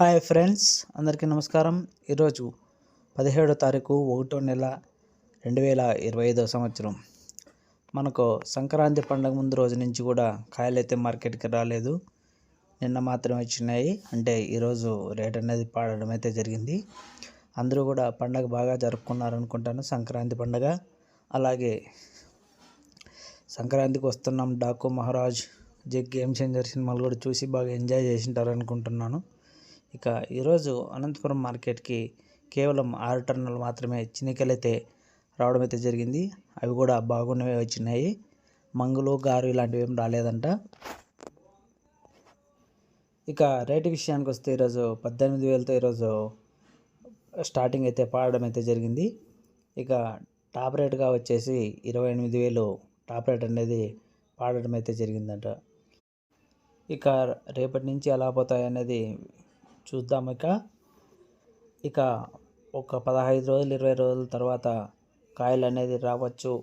Hi friends అందరికీ నమస్కారం. ఈరోజు పదిహేడో తారీఖు ఒకటో నెల రెండు వేల ఇరవై ఐదో సంవత్సరం. మనకు సంక్రాంతి పండుగ ముందు రోజు నుంచి కూడా కాయలు అయితే మార్కెట్కి రాలేదు. నిన్న మాత్రమే వచ్చినాయి. అంటే ఈరోజు రేట్ అనేది పాడడం అయితే జరిగింది. అందరూ కూడా పండగ బాగా జరుపుకున్నారు అనుకుంటాను సంక్రాంతి పండగ. అలాగే సంక్రాంతికి వస్తున్నాం డాకు మహారాజ్ జగ్ గేమ్ చేంజర్ సినిమాలు కూడా చూసి బాగా ఎంజాయ్ చేసింటారు అనుకుంటున్నాను ఇక ఈరోజు అనంతపురం మార్కెట్కి కేవలం ఆరు టన్నులు మాత్రమే చినికలు అయితే రావడం అయితే జరిగింది. అవి కూడా బాగున్నవే వచ్చినాయి. మంగులు గారు ఇలాంటివి ఏం రాలేదంట. ఇక రేటు విషయానికి వస్తే ఈరోజు పద్దెనిమిది వేలతో ఈరోజు స్టార్టింగ్ అయితే పాడడం అయితే జరిగింది. ఇక టాప్ రేట్గా వచ్చేసి ఇరవై ఎనిమిది వేలు టాప్ రేట్ అనేది పాడడం అయితే జరిగిందంట. ఇక రేపటి నుంచి ఎలా పోతాయి అనేది చూద్దాం ఇక. ఇక ఒక పదహైదు రోజులు ఇరవై రోజుల తర్వాత కాయలు అనేది రావచ్చు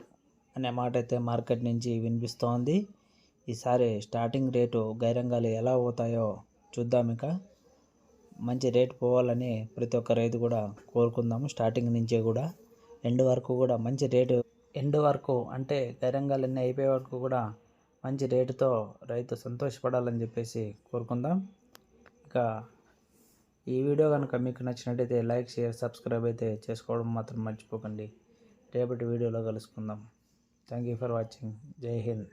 అనే మాట అయితే మార్కెట్ నుంచి వినిపిస్తోంది. ఈసారి స్టార్టింగ్ రేటు గైరంగాలు ఎలా పోతాయో చూద్దాం ఇక. మంచి రేటు పోవాలని ప్రతి ఒక్క రైతు కూడా కోరుకుందాము స్టార్టింగ్ నుంచే కూడా. ఎండ్ వరకు కూడా మంచి రేటు ఎండ్ వరకు అంటే గైరంగాలన్నీ అయిపోయే వరకు కూడా మంచి రేటుతో రైతు సంతోషపడాలని చెప్పేసి కోరుకుందాం. ఇక ఈ వీడియో కనుక మీకు నచ్చినట్టయితే లైక్ షేర్ సబ్స్క్రైబ్ అయితే చేసుకోవడం మాత్రం మర్చిపోకండి. రేపటి వీడియోలో కలుసుకుందాం. థ్యాంక్ యూ ఫర్ వాచింగ్ జై హింద్